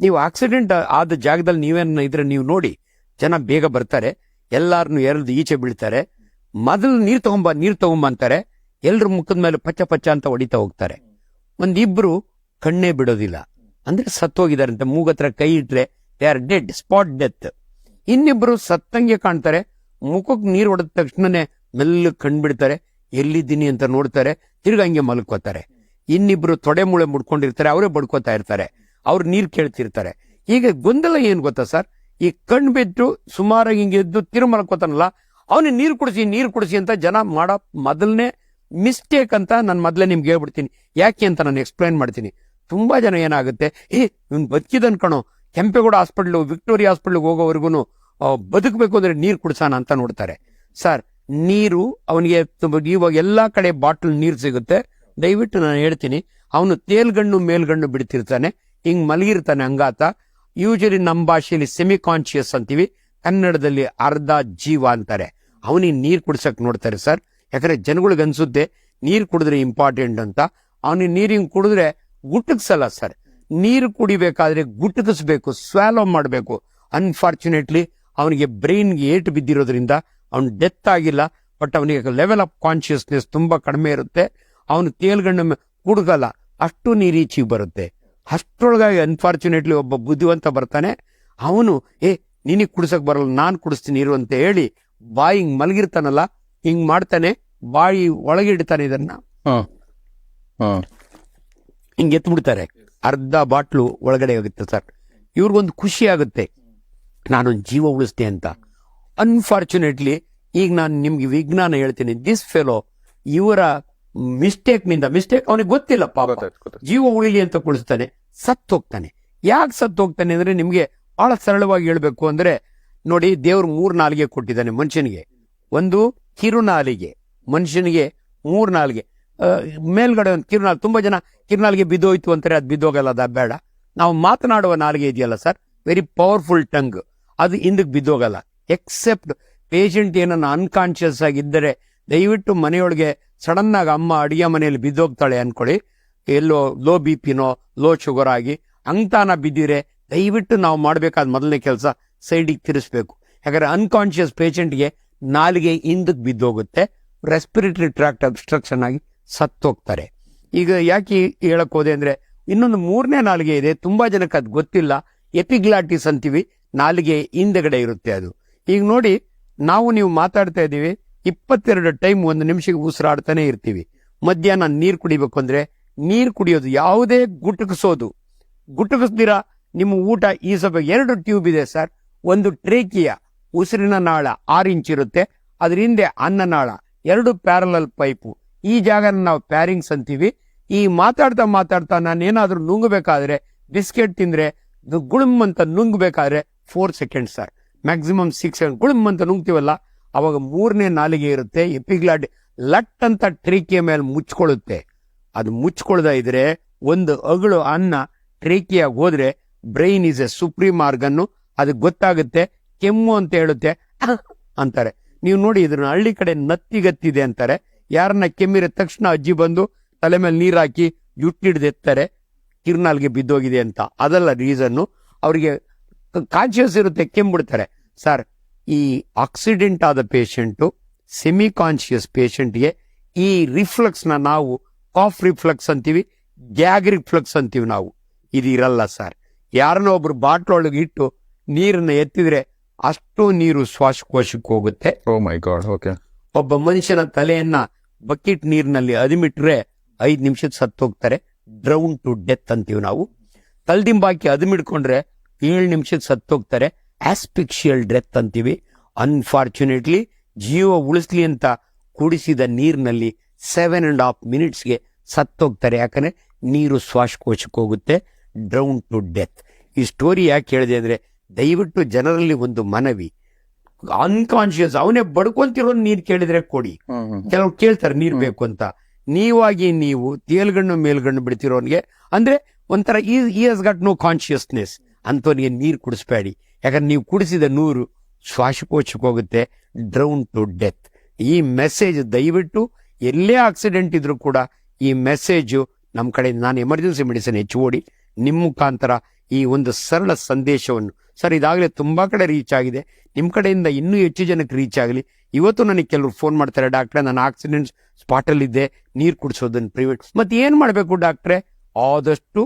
ನೀವು ಆಕ್ಸಿಡೆಂಟ್ ಆದ ಜಾಗದಲ್ಲಿ ನೀವೇನ ಇದ್ರೆ ನೀವು ನೋಡಿ. ಜನ ಬೇಗ ಬರ್ತಾರೆ. ಎಲ್ಲಾರನ್ನು ಎರಡು ಈಚೆ ಬೀಳ್ತಾರೆ. ಮೊದಲು ನೀರು ತಗೊಂಬ ನೀರು ತಗೊಂಬ ಅಂತಾರೆ. ಎಲ್ರ ಮುಖದ ಮೇಲೆ ಪಚ್ಚ ಪಚ್ಚ ಅಂತ ಹೊಡಿತಾ ಹೋಗ್ತಾರೆ. ಒಂದಿಬ್ರು ಕಣ್ಣೇ ಬಿಡೋದಿಲ್ಲ. ಅಂದ್ರೆ ಸತ್ತೋಗಿದ್ದಾರೆ ಅಂತ ಮೂಗತ್ರ ಕೈ ಇಟ್ರೆ they are dead, spot death. ಇನ್ನಿಬ್ರು ಸತ್ತಂಗೆ ಕಾಣ್ತಾರೆ. ಮುಖಕ್ಕೆ ನೀರು ಹೊಡೆದ ತಕ್ಷಣನೇ ಮೆಲ್ಲ ಕಣ್ಬಿಡ್ತಾರೆ ಎಲ್ಲಿದ್ದೀನಿ ಅಂತ ನೋಡ್ತಾರೆ. ತಿರ್ಗ ಹಂಗೆ ಮಲ್ಕೋತಾರೆ. ಇನ್ನಿಬ್ರು ತೊಡೆ ಮೂಳೆ ಮುಡ್ಕೊಂಡಿರ್ತಾರೆ. ಅವರೇ ಬಡ್ಕೋತಾ ಇರ್ತಾರೆ. ಅವ್ರು ನೀರು ಕೇಳ್ತಿರ್ತಾರೆ. ಈಗ ಗೊಂದಲ ಏನು ಗೊತ್ತಾ ಸರ್? ಈ ಕಣ್ಣು ಬಿಟ್ಟು ಸುಮಾರಾಗಿ ಹಿಂಗೆ ಎದ್ದು ತಿರುಮಲಕ್ಕೋತಾನಲ್ಲ ಅವನಿಗೆ ನೀರು ಕುಡಿಸಿ ನೀರು ಕುಡಿಸಿ ಅಂತ ಜನ ಮಾಡೋ ಮೊದಲನೇ ಮಿಸ್ಟೇಕ್ ಅಂತ ನಾನು ಮೊದಲೇ ನಿಮ್ಗೆ ಹೇಳ್ಬಿಡ್ತೀನಿ. ಯಾಕೆ ಅಂತ ನಾನು ಎಕ್ಸ್ಪ್ಲೈನ್ ಮಾಡ್ತೀನಿ. ತುಂಬಾ ಜನ ಏನಾಗುತ್ತೆ, ಏ, ಇವ್ನು ಬದುಕಿದನ್ ಕಣೋ. ಕೆಂಪೇಗೌಡ ಹಾಸ್ಪಿಟ್ಲು ವಿಕ್ಟೋರಿಯಾ ಹಾಸ್ಪಿಟ್ಲಿಗೆ ಹೋಗೋವರೆಗೂ ಬದುಕಬೇಕು ಅಂದ್ರೆ ನೀರು ಕುಡಿಸೋಣ ಅಂತ ನೋಡ್ತಾರೆ. ಸರ್, ನೀರು ಅವನಿಗೆ ಇವಾಗ ಎಲ್ಲಾ ಕಡೆ ಬಾಟ್ಲ್ ನೀರು ಸಿಗುತ್ತೆ. ದಯವಿಟ್ಟು ನಾನು ಹೇಳ್ತೀನಿ, ಅವನು ತೇಲ್ಗಣ್ಣು ಮೇಲ್ಗಣ್ಣು ಬಿಡ್ತಿರ್ತಾನೆ. ಹಿಂಗ್ ಮಲಗಿರ್ತಾನೆ ಹಂಗಾತ. ಯೂಶಲಿ ನಮ್ಮ ಭಾಷೆಯಲ್ಲಿ ಸೆಮಿ ಕಾನ್ಶಿಯಸ್ ಅಂತೀವಿ. ಕನ್ನಡದಲ್ಲಿ ಅರ್ಧ ಜೀವ ಅಂತಾರೆ. ಅವನಿಗೆ ನೀರ್ ಕುಡ್ಸಕ್ ನೋಡ್ತಾರೆ ಸರ್. ಯಾಕಂದ್ರೆ ಜನಗಳಿಗೆ ಅನ್ಸುತ್ತೆ, ನೀರ್ ಕುಡಿದ್ರೆ ಇಂಪಾರ್ಟೆಂಟ್ ಅಂತ. ಅವನಿಗೆ ನೀರಿಂಗ್ ಕುಡಿದ್ರೆ ಗುಟ್ಟಕ್ಸಲ್ಲ ಸರ್. ನೀರು ಕುಡಿಬೇಕಾದ್ರೆ ಗುಟ್ಟಕಿಸ್ಬೇಕು ಸ್ವಾಲೋ ಮಾಡಬೇಕು. ಅನ್ಫಾರ್ಚುನೇಟ್ಲಿ ಅವನಿಗೆ ಬ್ರೈನ್ಗೆ ಏಟು ಬಿದ್ದಿರೋದ್ರಿಂದ ಅವನು ಡೆತ್ ಆಗಿಲ್ಲ ಬಟ್ ಅವನಿಗೆ ಲೆವೆಲ್ ಆಫ್ ಕಾನ್ಶಿಯಸ್ನೆಸ್ ತುಂಬಾ ಕಡಿಮೆ ಇರುತ್ತೆ. ಅವನು ತೇಲ್ಗಣ್ಣ ಕುಡ್ಗಲ್ಲ, ಅಷ್ಟು ನೀರು ಈಚೆಗೆ ಬರುತ್ತೆ. ಅಷ್ಟರೊಳಗಾಗಿ ಅನ್ಫಾರ್ಚುನೇಟ್ಲಿ ಒಬ್ಬ ಬುದ್ಧಿವಂತ ಬರ್ತಾನೆ. ಅವನು ಏ ನಿನಗೆ ಕುಡ್ಸಕ್ ಬರಲ್ಲ ನಾನು ಕುಡಿಸ್ತೀನಿ ಇರು ಅಂತ ಹೇಳಿ ಬಾಯಿ ಹಿಂಗೆ ಮಲಗಿರ್ತಾನಲ್ಲ ಹಿಂಗೆ ಮಾಡ್ತಾನೆ ಬಾಯಿ ಒಳಗೆ ಇಡ್ತಾನೆ ಇದನ್ನ. ಹಾ ಹಾ. ಹಿಂಗ್ ಎತ್ಬಿಡ್ತಾರೆ ಅರ್ಧ ಬಾಟ್ಲು ಒಳಗಡೆ ಆಗುತ್ತೆ ಸರ್. ಇವ್ರಿಗೊಂದು ಖುಷಿ ಆಗುತ್ತೆ. ನಾನೊಂದು ಜೀವ ಉಳಿಸ್ತೆ ಅಂತ. ಅನ್ಫಾರ್ಚುನೇಟ್ಲಿ ಈಗ ನಾನು ನಿಮ್ಗೆ ವಿಜ್ಞಾನ ಹೇಳ್ತೀನಿ. ದಿಸ್ ಫೆಲೋ ಇವರ ಮಿಸ್ಟೇಕ್ನಿಂದ ಮಿಸ್ಟೇಕ್ ಅವನಿಗೆ ಗೊತ್ತಿಲ್ಲ ಪಾಪ. ಜೀವ ಉಳಿಲಿ ಅಂತ ಕುಳಿಸ್ತಾನೆ ಸತ್ತು ಹೋಗ್ತಾನೆ ಯಾಕೆ ಸತ್ತು ಹೋಗ್ತಾನೆ ಅಂದ್ರೆ ನಿಮ್ಗೆ ಬಹಳ ಸರಳವಾಗಿ ಹೇಳ್ಬೇಕು ಅಂದ್ರೆ ನೋಡಿ ದೇವ್ರು ಮೂರ್ ನಾಲಿಗೆ ಕೊಟ್ಟಿದ್ದಾನೆ ಮನುಷ್ಯನಿಗೆ. ಒಂದು ಕಿರುನಾಲಿಗೆ. ಮನುಷ್ಯನಿಗೆ ಮೂರ್ ನಾಲಿಗೆ. ಮೇಲ್ಗಡೆ ಒಂದು ಕಿರುನಾಲ್ ತುಂಬಾ ಜನ ಕಿರುನಾಲಿಗೆ ಬಿದ್ದೋಯ್ತು ಅಂತಾರೆ ಅದು ಬಿದ್ದೋಗಲ್ಲ ಅದ ಬೇಡ. ನಾವು ಮಾತನಾಡುವ ನಾಲಿಗೆ ಇದೆಯಲ್ಲ ಸರ್? ವೆರಿ ಪವರ್ಫುಲ್ ಟಂಗ್ ಅದು ಹಿಂದಕ್ಕೆ ಬಿದ್ದೋಗಲ್ಲ. ಎಕ್ಸೆಪ್ಟ್ ಪೇಷಂಟ್ ಏನನ್ನ ಅನ್ಕಾನ್ಶಿಯಸ್ ಆಗಿದ್ದರೆ ದಯವಿಟ್ಟು ಮನೆಯೊಳಗೆ ಸಡನ್ ಆಗಿ ಅಮ್ಮ ಅಡುಗೆ ಮನೆಯಲ್ಲಿ ಬಿದ್ದೋಗ್ತಾಳೆ ಅನ್ಕೊಳ್ಳಿ. ಎಲ್ಲೋ ಲೋ ಬಿ ಪಿನೋ ಲೋ ಶುಗರ್ ಆಗಿ ಅಂಗತಾನ ಬಿದ್ದಿರೆ ದಯವಿಟ್ಟು ನಾವು ಮಾಡಬೇಕಾದ ಮೊದಲನೇ ಕೆಲಸ ಸೈಡಿಗೆ ತಿರ್ಸ್ಬೇಕು. ಯಾಕಂದ್ರೆ ಅನ್ಕಾನ್ಶಿಯಸ್ ಪೇಷಂಟ್ಗೆ ನಾಲಿಗೆ ಹಿಂದಕ್ಕೆ ಬಿದ್ದೋಗುತ್ತೆ. ರೆಸ್ಪಿರೇಟರಿ ಟ್ರಾಕ್ಟ್ ಅಬ್ಸ್ಟ್ರಕ್ಷನ್ ಆಗಿ ಸತ್ತೋಗ್ತಾರೆ. ಈಗ ಯಾಕೆ ಹೇಳಕ್ ಹೋದೆ ಅಂದರೆ ಇನ್ನೊಂದು ಮೂರನೇ ನಾಲಿಗೆ ಇದೆ. ತುಂಬಾ ಜನಕ್ಕೆ ಅದು ಗೊತ್ತಿಲ್ಲ. ಎಪಿಗ್ಲಾಟಿಸ್ ಅಂತೀವಿ. ನಾಲಿಗೆ ಹಿಂದೆಗಡೆ ಇರುತ್ತೆ ಅದು. ಈಗ ನೋಡಿ, ನಾವು ನೀವು ಮಾತಾಡ್ತಾ ಇದ್ದೀವಿ. ಇಪ್ಪತ್ತೆರಡು ಟೈಮ್ ಒಂದು ನಿಮಿಷಕ್ಕೆ ಉಸಿರಾಡ್ತಾನೆ ಇರ್ತೀವಿ. ಮಧ್ಯಾಹ್ನ ನೀರು ಕುಡಿಬೇಕು ಅಂದ್ರೆ ನೀರು ಕುಡಿಯೋದು ಯಾವುದೇ ಗುಟುಕಿಸೋದು. ಗುಟುಕಿಸ್ದಿರ? ನಿಮ್ಮ ಊಟ ಈ ಸ್ವಲ್ಪ ಎರಡು ಟ್ಯೂಬ್ ಇದೆ ಸರ್. ಒಂದು ಟ್ರೇಕಿಯ ಉಸಿರಿನ ನಾಳ ಆರು ಇಂಚ್ ಇರುತ್ತೆ. ಅದ್ರ ಹಿಂದೆ ಅನ್ನನಾಳ ಎರಡು ಪ್ಯಾರಲಲ್ ಪೈಪು ಈ ಜಾಗನ ನಾವು ಪ್ಯಾರಿಂಗ್ಸ್ ಅಂತೀವಿ. ಈ ಮಾತಾಡ್ತಾ ಮಾತಾಡ್ತಾ ನಾನು ಏನಾದ್ರೂ ನುಂಗಬೇಕಾದ್ರೆ ಬಿಸ್ಕೆಟ್ ತಿಂದ್ರೆ ಗುಳುಮ್ ಅಂತ ನುಂಗಬೇಕಾದ್ರೆ four second sir. Maximum six second ಗುಳುಮ್ ಅಂತ ನುಂಗ್ತೀವಲ್ಲ ಅವಾಗ ಮೂರನೇ ನಾಲಿಗೆ ಇರುತ್ತೆ, ಎಪಿಗ್ಲಾಡ್ ಲಟ್ ಅಂತ ಟ್ರೀಕಿಯ ಮೇಲೆ ಮುಚ್ಕೊಳ್ಳುತ್ತೆ. ಅದು ಮುಚ್ಕೊಳ್ದ ಇದ್ರೆ ಒಂದು ಅಗಳು ಅನ್ನ ಟ್ರೇಕಿಯಾಗಿ ಹೋದ್ರೆ ಬ್ರೈನ್ ಇಸ್ ಎ ಸುಪ್ರೀಂ ಮಾರ್ಗನ್ನು ಅದಕ್ಕೆ ಗೊತ್ತಾಗುತ್ತೆ, ಕೆಮ್ಮು ಅಂತ ಹೇಳುತ್ತೆ ಅಂತಾರೆ. ನೀವು ನೋಡಿ ಇದ್ರ ಹಳ್ಳಿ ಕಡೆ ನತ್ತಿಗತ್ತಿದೆ ಅಂತಾರೆ. ಯಾರನ್ನ ಕೆಮ್ಮಿರ ತಕ್ಷಣ ಅಜ್ಜಿ ಬಂದು ತಲೆ ಮೇಲೆ ನೀರು ಹಾಕಿ ಎತ್ತಾರೆ, ಕಿರ್ನಾಲ್ಗೆ ಬಿದ್ದೋಗಿದೆ ಅಂತ. ಅದಲ್ಲ ರೀಸನ್ನು ಅವರಿಗೆ ಕಾನ್ಶಿಯಸ್ ಇರುತ್ತೆ ಕೆಮ್ಮಿಡ್ತಾರೆ ಸರ್ ಈ ಆಕ್ಸಿಡೆಂಟ್ ಆದ ಪೇಷಂಟು ಸೆಮಿ ಕಾನ್ಶಿಯಸ್ ಪೇಷಂಟ್ಗೆ ಈ ರಿಫ್ಲೆಕ್ಸ್ನ ನಾವು ಕಾಫ್ ರಿಫ್ಲಕ್ಸ್ ಅಂತೀವಿ ಗ್ಯಾಗ್ ರಿಫ್ಲಕ್ಸ್ ಅಂತೀವಿ ನಾವು. ಇದು ಇರಲ್ಲ ಸರ್. ಯಾರನ್ನೋ ಒಬ್ರು ಬಾಟ್ಲೊಳಗೆ ಇಟ್ಟು ನೀರನ್ನ ಎತ್ತಿದ್ರೆ ಅಷ್ಟು ನೀರು ಶ್ವಾಸಕೋಶಕ್ಕೆ ಹೋಗುತ್ತೆ. ಓಕೆ ಒಬ್ಬ ಮನುಷ್ಯನ ತಲೆಯನ್ನ ಬಕೆಟ್ ನೀರಿನಲ್ಲಿ ಅದಿಮಿಟ್ರೆ ಐದು ನಿಮಿಷದ ಸತ್ತೋಗ್ತಾರೆ ಡ್ರೌನ್ ಟು ಡೆತ್ ಅಂತೀವಿ ನಾವು. ತಲ್ದಿಂಬಾಕಿ ಅದಿಮಿಡ್ಕೊಂಡ್ರೆ ಏಳು ನಿಮಿಷದ ಸತ್ತೋಗ್ತಾರೆ ಆಸ್ಪಿಕ್ಷಿಯಲ್ ಡೆತ್ ಅಂತೀವಿ. ಅನ್ಫಾರ್ಚುನೇಟ್ಲಿ ಜೀವ ಉಳಿಸ್ಲಿ ಅಂತ ಕುಡಿಸಿದ ನೀರಿನಲ್ಲಿ ಸೆವೆನ್ ಅಂಡ್ ಹಾಫ್ ಮಿನಿಟ್ಸ್ಗೆ ಸತ್ತೋಗ್ತಾರೆ. ಯಾಕಂದರೆ ನೀರು ಶ್ವಾಸಕೋಶಕ್ಕೆ ಹೋಗುತ್ತೆ ಡ್ರೌನ್ ಟು ಡೆತ್ ಈ ಸ್ಟೋರಿ ಯಾಕೆ ಹೇಳಿದೆ ಅಂದರೆ ದಯವಿಟ್ಟು ಜನರಲ್ಲಿ ಒಂದು ಮನವಿ. ಅನ್ಕಾನ್ಶಿಯಸ್ ಅವನೇ ಬಡ್ಕೊಂತಿರೋ ನೀರು ಕೇಳಿದ್ರೆ ಕೊಡಿ. ಕೆಲವ್ರು ಕೇಳ್ತಾರೆ ನೀರು. ಬೇಕು ಅಂತ. ನೀವಾಗಿ ನೀವು ತೇಲ್ಗಣ್ಣು ಮೇಲ್ಗಣ್ಣು ಬಿಡ್ತಿರೋನ್ಗೆ ಅಂದ್ರೆ ಒಂಥರ ಈ ಹಸ್ ಗಟ್ ನೋ ಕಾನ್ಶಿಯಸ್ನೆಸ್ ಅಂತವನಿಗೆ ನೀರು ಕುಡಿಸ್ಬೇಡಿ. ಯಾಕಂದ್ರೆ ನೀವು ಕುಡಿಸಿದ ನೂರು ಶ್ವಾಸಕೋಶಕ್ಕೆ ಹೋಗುತ್ತೆ ಡ್ರೌನ್ ಟು ಡೆತ್ ಈ ಮೆಸೇಜ್ ದಯವಿಟ್ಟು ಎಲ್ಲೇ ಆಕ್ಸಿಡೆಂಟ್ ಇದ್ರೂ ಕೂಡ ಈ ಮೆಸೇಜ್ ನಮ್ಮ ಕಡೆ ನಾನು ಎಮರ್ಜೆನ್ಸಿ ಮೆಡಿಸಿನ್ ಹೆಚ್ಚು ಓಡಿ ನಿಮ್ಮ ಮುಖಾಂತರ ಈ ಒಂದು ಸರಳ ಸಂದೇಶವನ್ನು, ಸರ್ ಇದಾಗಲೇ ತುಂಬ ಕಡೆ ರೀಚ್ ಆಗಿದೆ ನಿಮ್ಮ ಕಡೆಯಿಂದ ಇನ್ನೂ ಹೆಚ್ಚು ಜನಕ್ಕೆ ರೀಚ್ ಆಗಲಿ. ಇವತ್ತು ನನಗೆ ಕೆಲವರು ಫೋನ್ ಮಾಡ್ತಾರೆ ಡಾಕ್ಟ್ರೆ ನಾನು ಆಕ್ಸಿಡೆಂಟ್ ಸ್ಪಾಟಲ್ಲಿದ್ದೆ ನೀರು ಕುಡಿಸೋದನ್ನು ಪ್ರಿವೆಂಟ್ ಮತ್ತೆ ಏನು ಮಾಡಬೇಕು ಡಾಕ್ಟ್ರೆ ಆದಷ್ಟು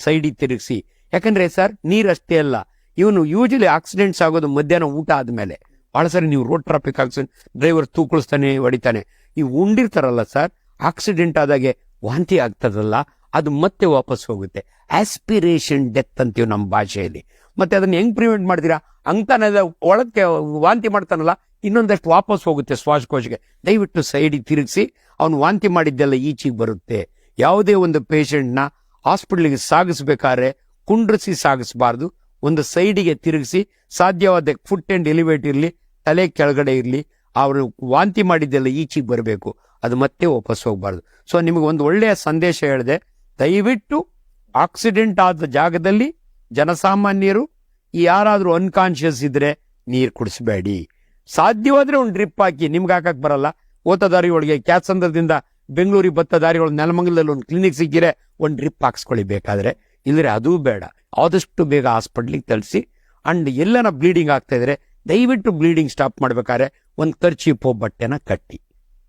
ಸೈಡಿಗೆ ತಿರುಗಿಸಿ. ಯಾಕಂದರೆ ಸರ್ ನೀರು ಅಷ್ಟೇ ಅಲ್ಲ ಇವನು ಯೂಶಲಿ ಆಕ್ಸಿಡೆಂಟ್ಸ್ ಆಗೋದು ಮಧ್ಯಾಹ್ನ ಊಟ ಆದಮೇಲೆ. ಭಾಳ ಸರಿ ನೀವು ರೋಡ್ ಟ್ರಾಫಿಕ್ ಆಕ್ಸಿಡೆಂಟ್ ಡ್ರೈವರ್ ತೂಕಳಿಸ್ತಾನೆ, ಹೊಡಿತಾನೆ. ಈ ಉಂಡಿರ್ತಾರಲ್ಲ ಸರ್ ಆಕ್ಸಿಡೆಂಟ್ ಆದಾಗೆ ವಾಂತಿ ಆಗ್ತದಲ್ಲ, ಅದು ಮತ್ತೆ ವಾಪಸ್ ಹೋಗುತ್ತೆ. ಆಸ್ಪಿರೇಷನ್ ಡೆತ್ ಅಂತೀವಿ ನಮ್ಮ ಭಾಷೆಯಲ್ಲಿ. ಮತ್ತೆ ಅದನ್ನ ಹೆಂಗ್ ಪ್ರಿವೆಂಟ್ ಮಾಡ್ತೀರಾ? ಅಂತಾನೆ ಒಳಕ್ಕೆ ವಾಂತಿ ಮಾಡ್ತಾನಲ್ಲ, ಇನ್ನೊಂದಷ್ಟು ವಾಪಸ್ ಹೋಗುತ್ತೆ ಶ್ವಾಸಕೋಶಕ್ಕೆ. ದಯವಿಟ್ಟು ಸೈಡಿಗೆ ತಿರುಗಿಸಿ, ಅವನು ವಾಂತಿ ಮಾಡಿದ್ದೆಲ್ಲ ಈಚೆಗೆ ಬರುತ್ತೆ. ಯಾವುದೇ ಒಂದು ಪೇಷಂಟ್ನ ಹಾಸ್ಪಿಟ್ಲಿಗೆ ಸಾಗಿಸ್ಬೇಕಾದ್ರೆ ಕುಂಡ್ರಿಸಿ ಸಾಗಿಸಬಾರ್ದು. ಒಂದು ಸೈಡಿಗೆ ತಿರುಗಿಸಿ ಸಾಧ್ಯವಾದ ಫುಟ್ ಆ್ಯಂಡ್ ಎಲಿವೇಟ್ ಇರಲಿ, ತಲೆ ಕೆಳಗಡೆ ಇರಲಿ, ಅವರು ವಾಂತಿ ಮಾಡಿದ್ದೆಲ್ಲ ಈಚೆಗೆ ಬರಬೇಕು. ಅದು ಮತ್ತೆ ವಾಪಸ್ ಹೋಗಬಾರ್ದು. ಸೊ ನಿಮಗೆ ಒಂದು ಒಳ್ಳೆಯ ಸಂದೇಶ ಹೇಳಿದೆ. ದಯವಿಟ್ಟು ಆಕ್ಸಿಡೆಂಟ್ ಆದ ಜಾಗದಲ್ಲಿ ಜನಸಾಮಾನ್ಯರು ಯಾರಾದರೂ ಅನ್ಕಾನ್ಷಿಯಸ್ ಇದ್ರೆ ನೀರು ಕುಡಿಸಬೇಡಿ. ಸಾಧ್ಯವಾದರೆ ಒಂದು ಡ್ರಿಪ್ ಹಾಕಿ, ನಿಮ್ಗೆ ಹಾಕಕ್ ಬರಲ್ಲ. ಓತ ದಾರಿ ಒಳಗೆ ಕ್ಯಾತ್ಸಂದ್ರದಿಂದ ಬೆಂಗಳೂರಿಗೆ ಬತ್ತ ದಾರಿಗಳು ನೆಲಮಂಗಲದಲ್ಲಿ ಒಂದು ಕ್ಲಿನಿಕ್ ಸಿಕ್ಕಿರೆ ಒಂದು ಡ್ರಿಪ್ ಹಾಕ್ಸ್ಕೊಳ್ಳಿ ಬೇಕಾದರೆ ಇಲ್ಲರೆ ಅದೂ ಬೇಡ. ಆದಷ್ಟು ಬೇಗ ಹಾಸ್ಪಿಟ್ಲಿಗೆ ತಲ್ಸಿ ಅಂಡ್ ಎಲ್ಲನ ಬ್ಲೀಡಿಂಗ್ ಆಗ್ತಾ ಇದ್ರೆ ದಯವಿಟ್ಟು ಬ್ಲೀಡಿಂಗ್ ಸ್ಟಾಪ್ ಮಾಡ್ಬೇಕಾದ್ರೆ ಒಂದು ಖರ್ಚಿ ಬಟ್ಟೆನ ಕಟ್ಟಿ.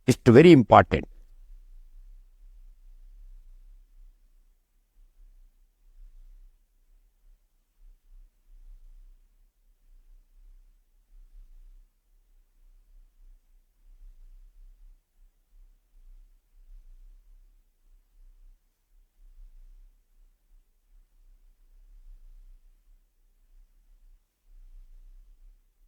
ಇಷ್ಟು ವೆರಿ ಇಂಪಾರ್ಟೆಂಟ್